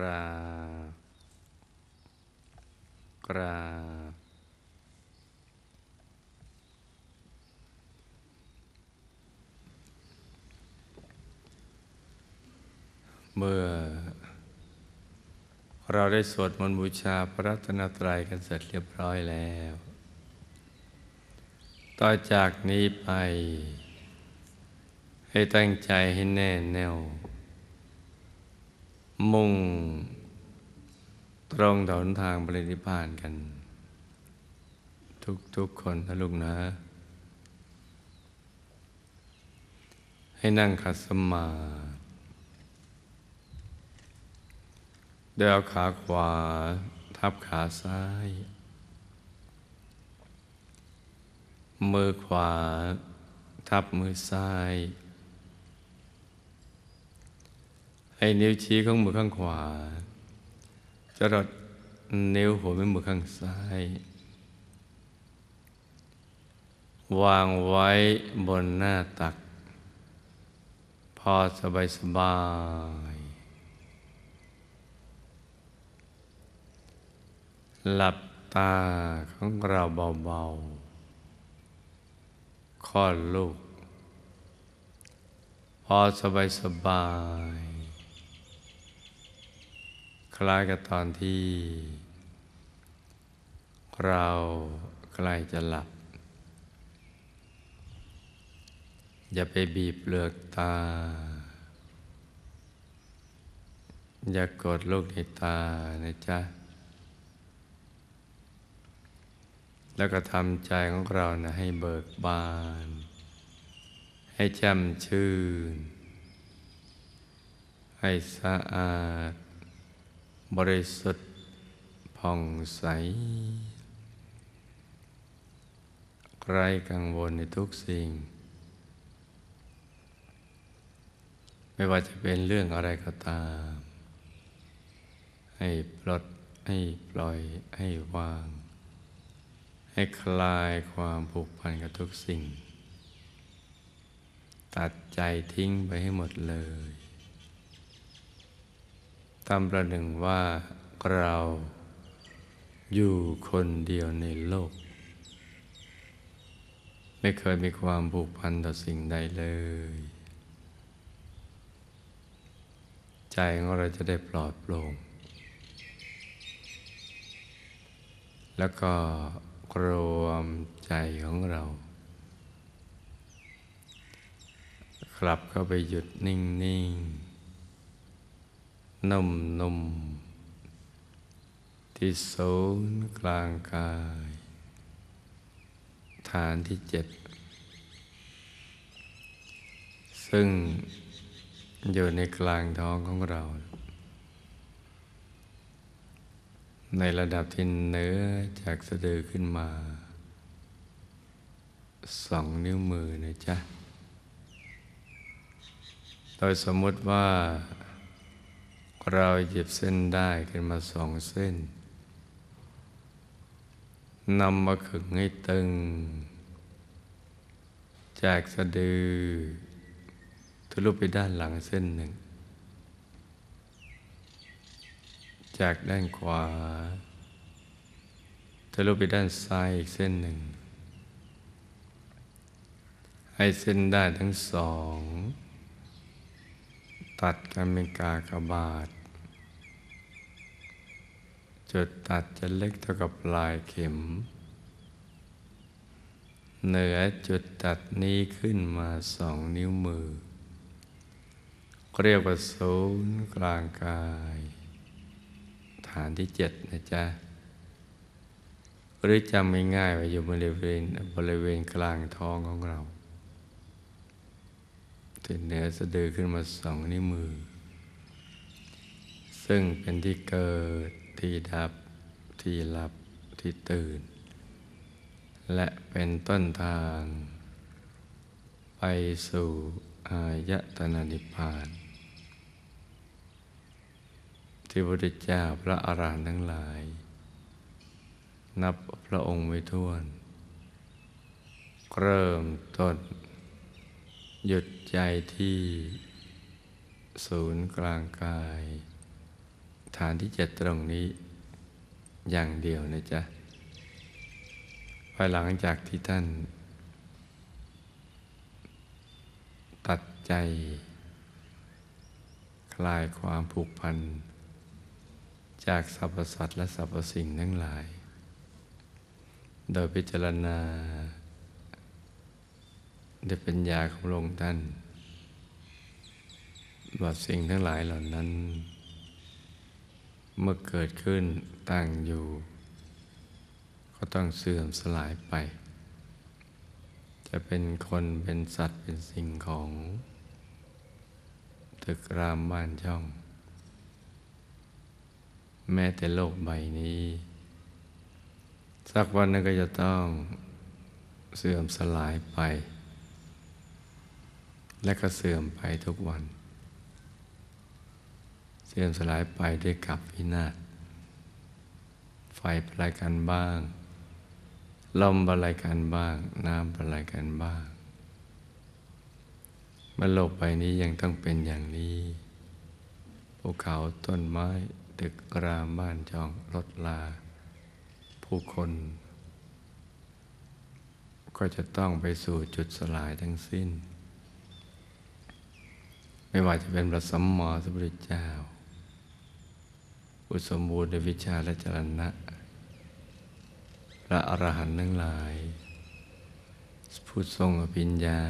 ราบกราบเมื่อ เราได้สวดมนต์บูชาพระรัตนตรัยกันเสร็จเรียบร้อยแล้ว ต่อจากนี้ไป ให้ตั้งใจให้แน่แน่ว มุ่ง ตรงต่อหนทางบริณิพพานกัน ทุกๆคนนะลูกนะ ให้นั่งขัดสมาธิโดยเอาขาขวา ทับขาซ้าย มือขวา ทับมือซ้าย ให้นิ้วชี้ของมือข้างขวา จะรดนิ้วหัวแม่มือข้างซ้าย วางไว้บนหน้าตัก พอสบายสบายหลับตาของเราเบาๆคลอดลูก พอสบายสบาย ล้ายกับตอนที่ เราใกล้จะหลับ อย่าไปบีบเปลือกตา อย่ากดลูกในตานะจ๊ะ แล้วก็ทำใจของเรานะให้เบิกบาน ให้แจ่มชื่น ให้สะอาด บริสุทธิ์ผ่องใส ไร้กังวลในทุกสิ่ง ไม่ว่าจะเป็นเรื่องอะไรก็ตาม ให้ปลดให้ปล่อยให้วาง ให้คลายความผูกพันกับทุกสิ่ง ตัดใจทิ้งไปให้หมดเลย ตามประหนึ่งว่าเราอยู่คนเดียวในโลก ไม่เคยมีความผูกพันต่อสิ่งใดเลย ใจของเราจะได้ปลอดโปร่ง แล้วก็รวมใจของเรา กลับเข้าไปหยุดนิ่ง ๆ นุ่มนุ่มที่ศูนย์กลางกาย ฐานที่เจ็ด ซึ่งอยู่ในกลางท้องของเรา ในระดับที่เนื้อจากสะดือขึ้นมาสองนิ้วมือนะจ๊ะ โดยสมมติว่า เราหยิบเส้นได้ขึ้นมาสองเส้นนำมาขึงให้ตึง จากสะดือทะลุไปด้านหลังเส้นหนึ่ง จากด้านขวาทะลุไปด้านซ้ายอีกเส้นหนึ่ง ให้เส้นได้ทั้งสอง ตัดกันเป็นกากบาท จุดตัดจะเล็กเท่ากับปลายเข็ม เหนือจุดตัดนี้ขึ้นมาสองนิ้วมือ เรียกว่าศูนย์กลางกาย ฐานที่เจ็ดนะจ๊ะหรือจำง่ายว่าอยู่บริเวณบริเวณกลางท้องของเรา ที่เหนือสะดือขึ้นมาสองนิ้วมือ ซึ่งเป็นที่เกิดที่ดับที่หลับที่ตื่น และเป็นต้นทาง ไปสู่อายตนะนิพพาน ที่พระพุทธเจ้าพระอารหันต์ทั้งหลาย นับพระองค์ไว้ท้วน เริ่มต้น หยุดใจที่ศูนย์กลางกาย ฐานที่เจ็ดตรงนี้อย่างเดียวนะจ๊ะภายหลังจากที่ท่าน ตัดใจ คลายความผูกพัน จากสรรพสัตว์และสรรพสิ่งทั้งหลาย โดยพิจารณา ได้เป็นยาของลงท่านว่าสิ่งทั้งหลายเหล่านั้น เมื่อเกิดขึ้นตั้งอยู่ ก็ต้องเสื่อมสลายไป จะเป็นคนเป็นสัตว์เป็นสิ่งของ ตึกรามบ้านช่อง แม้แต่โลกใบนี้ สักวันนึงก็จะต้องเสื่อมสลายไป และก็เสื่อมไปทุกวัน เสื่อมสลายไปด้วยกับพินาศไฟประายกันบ้าง ลมประายกันบ้าง น้ำประายกันบ้างเมื่อโลกใบนี้ยังต้องเป็นอย่างนี้ภูเขาต้นไม้ตึกรามบ้านจองรถลา ผู้คน ก็จะต้องไปสู่จุดสลายทั้งสิ้น ไม่ว่าจะเป็นพระสัมมาสัมพุทธเจ้าผู้สมบูรณ์ในวิชาและจรณะ พระอรหันต์ทั้งหลายผู้ทรงอภิญญา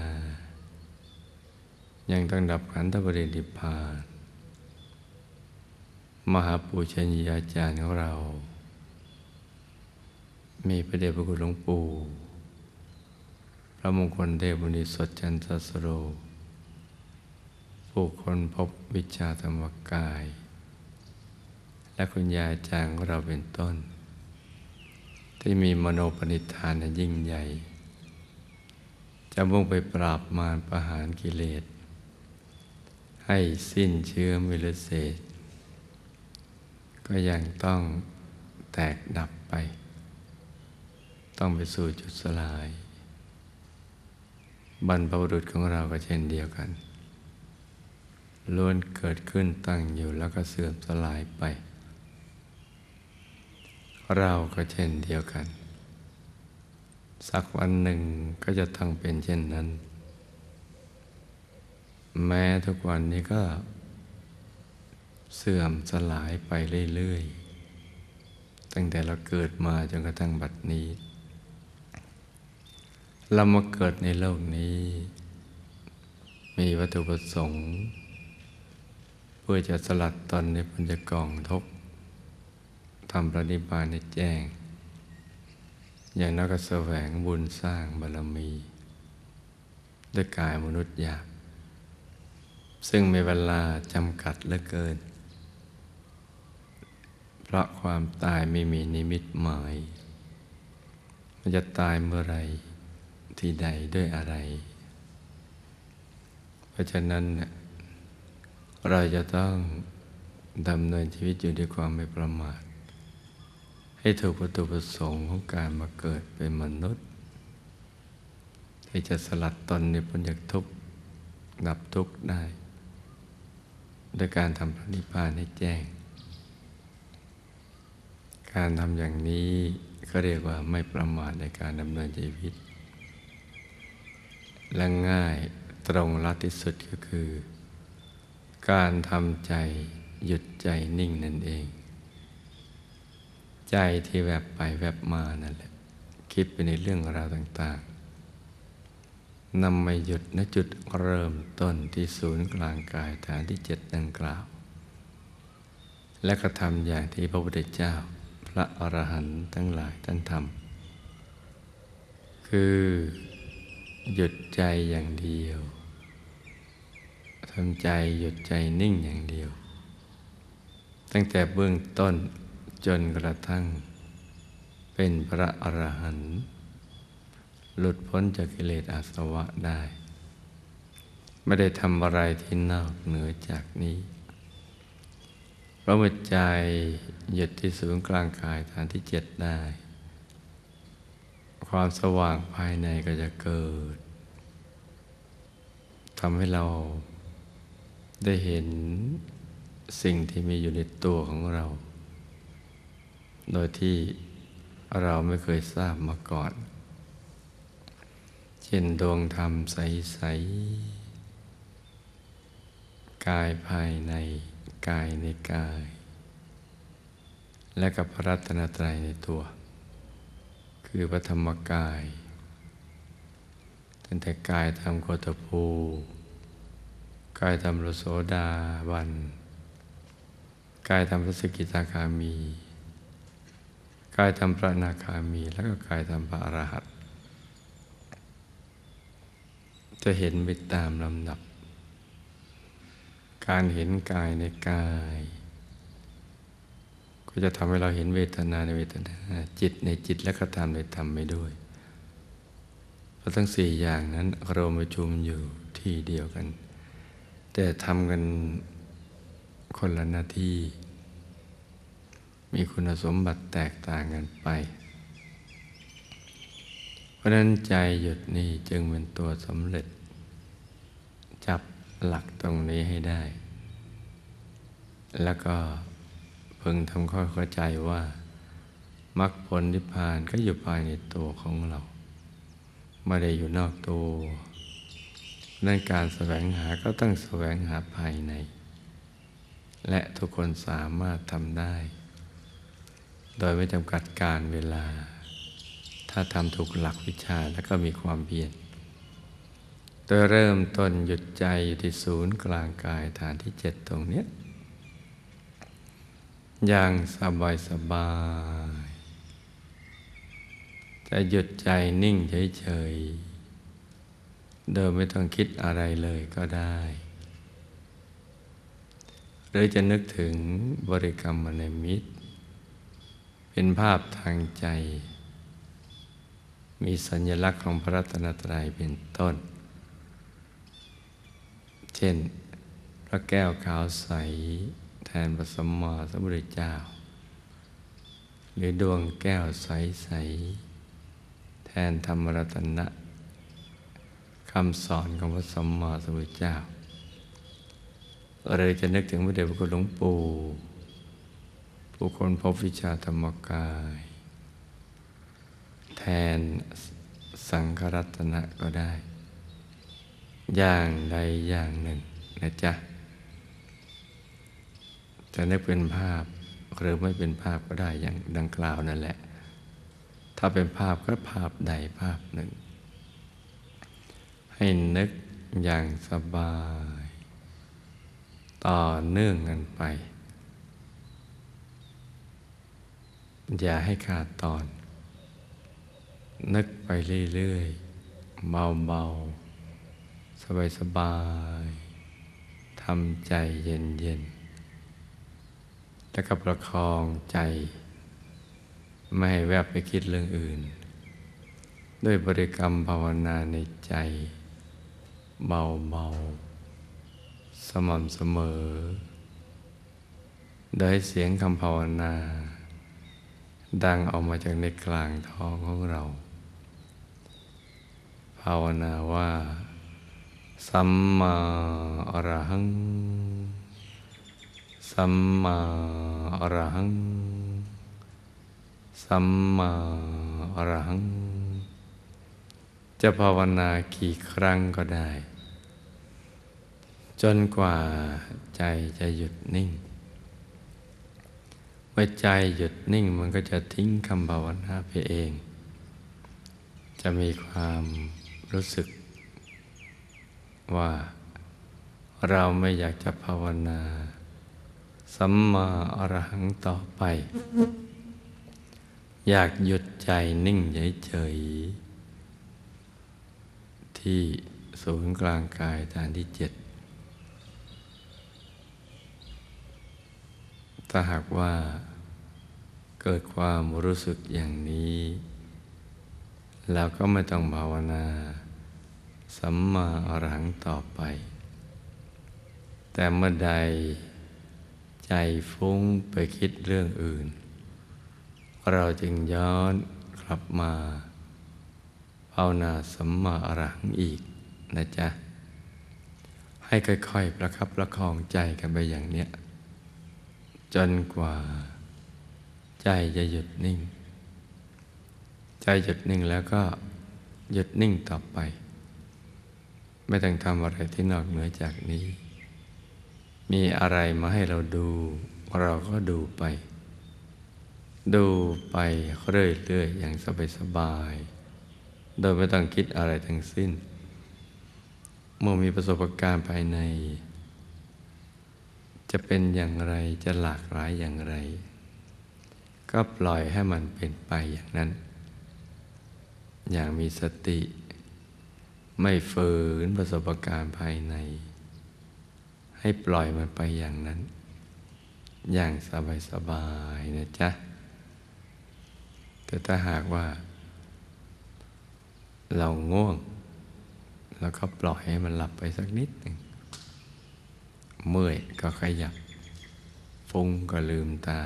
ยังตั้งดับขันธปรินิพพานมหาปูชนียาจารย์ของเรา มีพระเดชพระคุณหลวงปู่ พระมงคลเทพบุณิสดจันทสโร ผู้คนพบวิชาธรรมกาย และคุณยายจางเราเป็นต้น ที่มีมโนปณิธานอันยิ่งใหญ่ จะมุ่งไปปราบมารประหารกิเลส ให้สิ้นเชื้อมิลเศษก็ยังต้องแตกดับไป ต้องไปสู่จุดสลาย บรรพบุรุษของเราก็เช่นเดียวกัน ล้วนเกิดขึ้นตั้งอยู่แล้วก็เสื่อมสลายไป เราก็เช่นเดียวกัน สักวันหนึ่งก็จะต้องเป็นเช่นนั้น แม้ทุกวันนี้ก็ เสื่อมสลายไปเรื่อยๆ ตั้งแต่เราเกิดมาจนกระทั่งบัดนี้ เรามาเกิดในโลกนี้ มีวัตถุประสงค์ เพื่อจะสลัดตนในพันจกองทุกทำปฏิบาณในแจ้ง อย่างนักก็แสวงบุญสร้างบารมี ด้วยกายมนุษย์หยาบ ซึ่งมีเวลาจำกัดเหลือเกิน เพราะความตายไม่มีนิมิตหมาย มันจะตายเมื่อไรที่ใดด้วยอะไร เพราะฉะนั้นเเราจะต้องดำเนินชีวิตอยู่ด้วยความไม่ประมาท ให้ถูกวัตถุประสงค์ของการมาเกิดเป็นมนุษย์ ที่จะสลัดตนในพ้นจากทุกข์ดับทุกข์ได้โดยการทำพระนิพพานให้แจ้ง การทำอย่างนี้ก็เรียกว่าไม่ประมาทในการดำเนินชีวิต และง่ายตรงรัดที่สุดก็คือ การทำใจหยุดใจนิ่งนั่นเอง ใจที่แวบไปแวบมานั่นแหละ คิดไปในเรื่องราวต่าง ๆนำมาหยุดณจุดเริ่มต้นที่ศูนย์กลางกายฐานที่เจ็ดดังกล่าว และกระทำอย่างที่พระพุทธเจ้า พระอรหันต์ทั้งหลายท่านทำคือหยุดใจอย่างเดียว ทำใจหยุดใจนิ่งอย่างเดียว ตั้งแต่เบื้องต้นจนกระทั่ง เป็นพระอรหันต์หลุดพ้นจากกิเลสอาสวะได้ ไม่ได้ทำอะไรที่นอกเหนือจากนี้เพราะเมื่อใจหยุดที่ศูนย์กลางกายฐานที่เจ็ดได้ ความสว่างภายในก็จะเกิดทำให้เรา ได้เห็นสิ่งที่มีอยู่ในตัวของเรา โดยที่เราไม่เคยทราบมาก่อน เช่นดวงธรรมใส ๆ กายภายในกายในกาย และกับพระรัตนตรัยในตัว คือพระธรรมกาย ตั้งแต่กายทำโคตภู กายทำรโสดาบัน กายทำพระสกิทาคามี กายทำพระนาคามี แล้วก็กายทำพระอรหันต์จะเห็นไปตามลำดับ การเห็นกายในกาย ก็จะทำให้เราเห็นเวทนาในเวทนา จิตในจิตและก็ทำในธรรมไปด้วยเพราะทั้งสี่อย่างนั้นรวมประชุมอยู่ที่เดียวกัน แต่ทำกันคนละหน้าที่ มีคุณสมบัติแตกต่างกันไป เพราะนั้นใจหยุดนี่จึงเป็นตัวสำเร็จ จับหลักตรงนี้ให้ได้ แล้วก็เพิ่งทำข้อเข้าใจว่ามรรคผลนิพพานก็อยู่ภายในตัวของเรา ไม่ได้อยู่นอกตัว นั่นการแสวงหาก็ต้องแสวงหาภายใน และทุกคนสามารถทำได้ โดยไม่จำกัดการเวลา ถ้าทำถูกหลักวิชาแล้วก็มีความเพียรโดยเริ่มต้นหยุดใจอยู่ที่ศูนย์กลางกายฐานที่เจ็ดตรงนี้อย่างสบายสบาย จะหยุดใจนิ่งเฉยๆ โดยไม่ต้องคิดอะไรเลยก็ได้ หรือจะนึกถึงบริกรรมมในมิตร เป็นภาพทางใจ มีสัญลักษณ์ของพระรัตนตรัยเป็นต้น เช่น พระแก้วขาวใสแทนพระสมมาสมุทรเจ้า หรือดวงแก้วใสใสแทนธรรมรัตนะ คำสอนของพระสัมมาสัมพุทธเจ้าเราจะนึกถึงพระเดชพระคุณหลวงปู่ผู้คนพบวิชาธรรมกาย แทนสังฆรัตนะก็ได้ อย่างใดอย่างหนึ่งนะจ๊ะจะนึกเป็นภาพหรือไม่เป็นภาพก็ได้อย่างดังกล่าวนั่นแหละ ถ้าเป็นภาพก็ภาพใดภาพหนึ่ง ให้นึกอย่างสบาย ต่อเนื่องกันไป อย่าให้ขาดตอน นึกไปเรื่อยๆ เบาๆ สบายๆทำใจเย็นๆ แล้วก็ประคองใจ ไม่ให้แวบไปคิดเรื่องอื่น ด้วยบริกรรมภาวนาในใจ เบาเบาสม่ำเสมอโดยเสียงคำภาวนา ดังออกมาจากในกลางท้องของเรา ภาวนาว่า สัมมาอรหัง สัมมาอรหัง สัมมาอรหัง จะภาวนากี่ครั้งก็ได้ จนกว่าใจจะหยุดนิ่ง เมื่อใจหยุดนิ่งมันก็จะทิ้งคำภาวนาไปเอง จะมีความรู้สึก ว่าเราไม่อยากจะภาวนาสัมมาอรหังต่อไป อยากหยุดใจนิ่งเฉยๆที่ศูนย์กลางกายฐานที่เจ็ด ถ้าหากว่าเกิดความรู้สึกอย่างนี้เราก็ไม่ต้องภาวนา สัมมาอรังต่อไป แต่เมื่อใดใจฟุ้งไปคิดเรื่องอื่น เราจึงย้อนกลับมาภาวนาสัมมาอรังอีกนะจ๊ะ ให้ค่อยๆ ประคับประคองใจกันไปอย่างเนี้ย จนกว่า ใจจะหยุดนิ่ง ใจหยุดนิ่งแล้วก็หยุดนิ่งต่อไป ไม่ต้องทำอะไรที่นอกเหนือจากนี้ มีอะไรมาให้เราดู เราก็ดูไป ดูไปเรื่อยๆอย่างสบายๆโดยไม่ต้องคิดอะไรทั้งสิ้น เมื่อมีประสบการณ์ภายใน จะเป็นอย่างไรจะหลากหลายอย่างไร ก็ปล่อยให้มันเป็นไปอย่างนั้น อย่างมีสติ ไม่ฝืนประสบการณ์ภายใน ให้ปล่อยมันไปอย่างนั้น อย่างสบายๆนะจ๊ะ แต่ถ้าหากว่า เราง่วง แล้วก็ปล่อยให้มันหลับไปสักนิดหนึ่ง เมื่อยก็ขยับ ฟุ้งก็ลืมตา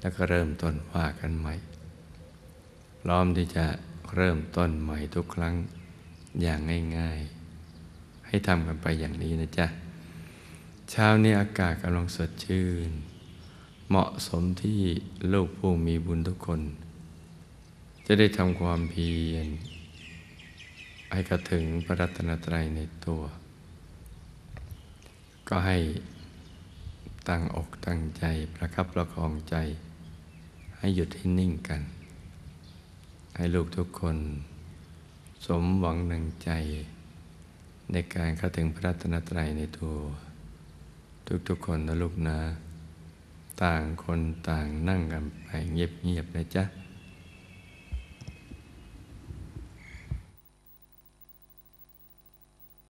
แล้วก็เริ่มต้นว่ากันใหม่พร้อมที่จะเริ่มต้นใหม่ทุกครั้งอย่างง่ายๆ ให้ทำกันไปอย่างนี้นะจ๊ะเช้านี้อากาศกำลังสดชื่น เหมาะสมที่ลูกผู้มีบุญทุกคน จะได้ทำความเพียรให้กระถึงพระรัตนตรัยในตัว ก็ให้ตั้งอกตั้งใจประคับประคองใจ ให้หยุดให้นิ่งกัน ให้ลูกทุกคน สมหวังนังใจ ในการเข้าถึงพระรัตนตรัยในตัว ทุกๆคนนะลูกนะ ต่างคนต่างนั่งกันไปเงียบๆนะจ๊ะ